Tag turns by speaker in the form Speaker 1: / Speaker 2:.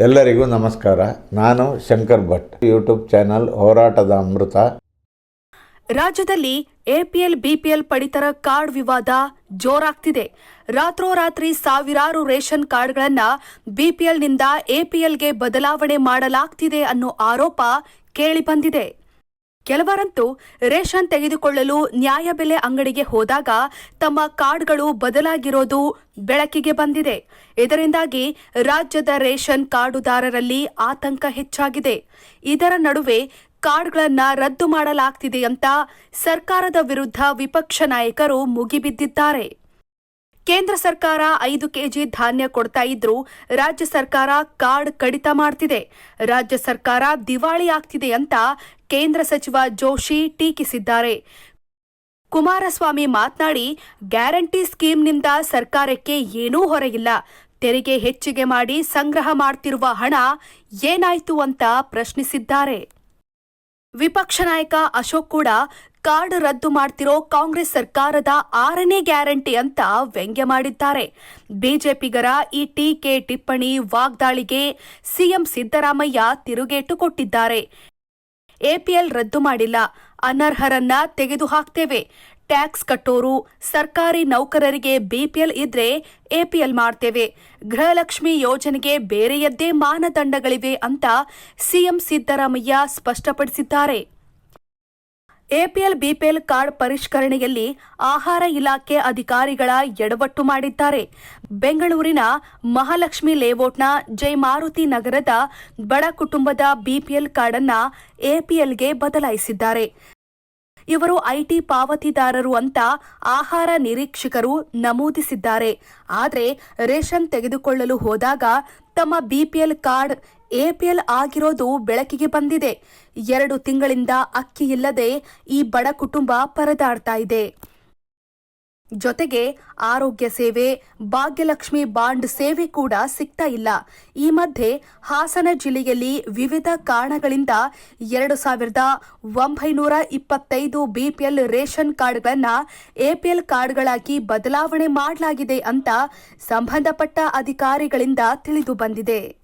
Speaker 1: ಎಲ್ಲರಿಗೂ ನಮಸ್ಕಾರ. ನಾನು ಶಂಕರ್ ಭಟ್. ಯೂಟ್ಯೂಬ್ ಚಾನಲ್ ಹೋರಾಟದ ಅಮೃತ.
Speaker 2: ರಾಜ್ಯದಲ್ಲಿ ಎಪಿಎಲ್ ಬಿಪಿಎಲ್ ಪಡಿತರ ಕಾರ್ಡ್ ವಿವಾದ ಜೋರಾಗ್ತಿದೆ. ರಾತ್ರೋರಾತ್ರಿ ಸಾವಿರಾರು ರೇಷನ್ ಕಾರ್ಡ್ಗಳನ್ನ ಬಿಪಿಎಲ್ನಿಂದ ಎಪಿಎಲ್ಗೆ ಬದಲಾವಣೆ ಮಾಡಲಾಗ್ತಿದೆ ಅನ್ನೋ ಆರೋಪ ಕೇಳಿಬಂದಿದೆ ಕೆಲವರಂತೂ ರೇಷನ್ ತೆಗೆದುಕೊಳ್ಳಲು ನ್ಯಾಯಬೆಲೆ ಅಂಗಡಿಗೆ ಹೋದಾಗ ತಮ್ಮ ಕಾರ್ಡ್ಗಳು ಬದಲಾಗಿರೋದು ಬೆಳಕಿಗೆ ಬಂದಿದೆ. ಇದರಿಂದಾಗಿ ರಾಜ್ಯದ ರೇಷನ್ ಕಾರ್ಡುದಾರರಲ್ಲಿ ಆತಂಕ ಹೆಚ್ಚಾಗಿದೆ. ಇದರ ನಡುವೆ ಕಾರ್ಡ್ಗಳನ್ನ ರದ್ದು ಮಾಡಲಾಗ್ತಿದೆ ಅಂತ ಸರ್ಕಾರದ ವಿರುದ್ಧ ವಿಪಕ್ಷ ನಾಯಕರು ಮುಗಿಬಿದ್ದಿದ್ದಾರೆ. ಕೇಂದ್ರ ಸರ್ಕಾರ ಐದು ಕೆಜಿ ಧಾನ್ಯ ಕೊಡ್ತಾ ಇದ್ರೂ ರಾಜ್ಯ ಸರ್ಕಾರ ಕಾರ್ಡ್ ಕಡಿತ ಮಾಡ್ತಿದೆ. ರಾಜ್ಯ ಸರ್ಕಾರ ದಿವಾಳಿ ಆಗ್ತಿದೆ ಅಂತ ಕೇಂದ್ರ ಸಚಿವ ಜೋಶಿ ಟೀಕಿಸಿದ್ದಾರೆ. ಕುಮಾರಸ್ವಾಮಿ ಮಾತನಾಡಿ, ಗ್ಯಾರಂಟಿ ಸ್ಕೀಮ್ನಿಂದ ಸರ್ಕಾರಕ್ಕೆ ಏನೂ ಹೊರೆಯಿಲ್ಲ. ತೆರಿಗೆ ಹೆಚ್ಚಿಗೆ ಮಾಡಿ ಸಂಗ್ರಹ ಮಾಡ್ತಿರುವ ಹಣ ಏನಾಯ್ತು ಅಂತ ಪ್ರಶ್ನಿಸಿದ್ದಾರೆ. ವಿಪಕ್ಷ ನಾಯಕ ಅಶೋಕ್ ಕೂಡ ಕಾರ್ಡ್ ರದ್ದು ಮಾಡ್ತಿರೋ ಕಾಂಗ್ರೆಸ್ ಸರ್ಕಾರದ ಆರನೇ ಗ್ಯಾರಂಟಿ ಅಂತ ವ್ಯಂಗ್ಯ ಮಾಡಿದ್ದಾರೆ. ಬಿಜೆಪಿಗರ ಈ ಟೀಕೆ ಟಿಪ್ಪಣಿ ವಾಗ್ದಾಳಿಗೆ ಸಿಎಂ ಸಿದ್ದರಾಮಯ್ಯ ತಿರುಗೇಟು ಕೊಟ್ಟಿದ್ದಾರೆ. ಎಪಿಎಲ್ ರದ್ದು ಮಾಡಿಲ್ಲ. ಅನರ್ಹರನ್ನ ತೆಗೆದುಹಾಕ್ತೇವೆ. ಟ್ಯಾಕ್ಸ್ ಕಟ್ಟೋರು, ಸರ್ಕಾರಿ ನೌಕರರಿಗೆ ಬಿಪಿಎಲ್ ಇದ್ರೆ ಎಪಿಎಲ್ ಮಾಡ್ತೇವೆ. ಗೃಹಲಕ್ಷ್ಮಿ ಯೋಜನೆಗೆ ಬೇರೆಯದ್ದೇ ಮಾನದಂಡಗಳಿವೆ ಅಂತ ಸಿಎಂ ಸಿದ್ದರಾಮಯ್ಯ ಸ್ಪಷ್ಟಪಡಿಸಿದ್ದಾರೆ. ಎಪಿಎಲ್ ಬಿಪಿಎಲ್ ಕಾರ್ಡ್ ಪರಿಷ್ಕರಣೆಯಲ್ಲಿ ಆಹಾರ ಇಲಾಖೆ ಅಧಿಕಾರಿಗಳ ಎಡವಟ್ಟು ಮಾಡಿದ್ದಾರೆ. ಬೆಂಗಳೂರಿನ ಮಹಾಲಕ್ಷ್ಮಿ ಲೇಔಟ್ನ ಜೈಮಾರುತಿ ನಗರದ ಬಡ ಕುಟುಂಬದ ಬಿಪಿಎಲ್ ಕಾರ್ಡ್ ಅನ್ನ ಎಪಿಎಲ್ಗೆ ಬದಲಾಯಿಸಿದ್ದಾರೆ. ಇವರು ಐಟಿ ಪಾವತಿದಾರರು ಅಂತ ಆಹಾರ ನಿರೀಕ್ಷಕರು ನಮೂದಿಸಿದ್ದಾರೆ. ಆದರೆ ರೇಷನ್ ತೆಗೆದುಕೊಳ್ಳಲು ಹೋದಾಗ ತಮ್ಮ ಬಿಪಿಎಲ್ ಕಾರ್ಡ್ ಎಪಿಎಲ್ ಆಗಿರೋದು ಬೆಳಕಿಗೆ ಬಂದಿದೆ. ಎರಡು ತಿಂಗಳಿಂದ ಅಕ್ಕಿ ಇಲ್ಲದೆ ಈ ಬಡ ಕುಟುಂಬ ಪರದಾಡ್ತಾ ಇದೆ. ಜೊತೆಗೆ ಆರೋಗ್ಯ ಸೇವೆ, ಭಾಗ್ಯಲಕ್ಷ್ಮಿ ಬಾಂಡ್ ಸೇವೆ ಕೂಡ ಸಿಗ್ತಾ ಇಲ್ಲ. ಈ ಮಧ್ಯೆ ಹಾಸನ ಜಿಲ್ಲೆಯಲ್ಲಿ ವಿವಿಧ ಕಾರಣಗಳಿಂದ ಎರಡು ಸಾವಿರದ ಒಂಬೈನೂರ ಇಪ್ಪತ್ತೈದು ಬಿಪಿಎಲ್ ರೇಷನ್ ಕಾರ್ಡ್ಗಳನ್ನು ಎಪಿಎಲ್ ಕಾರ್ಡ್ಗಳಾಗಿ ಬದಲಾವಣೆ ಮಾಡಲಾಗಿದೆ ಅಂತ ಸಂಬಂಧಪಟ್ಟ ಅಧಿಕಾರಿಗಳಿಂದ ತಿಳಿದು ಬಂದಿದೆ.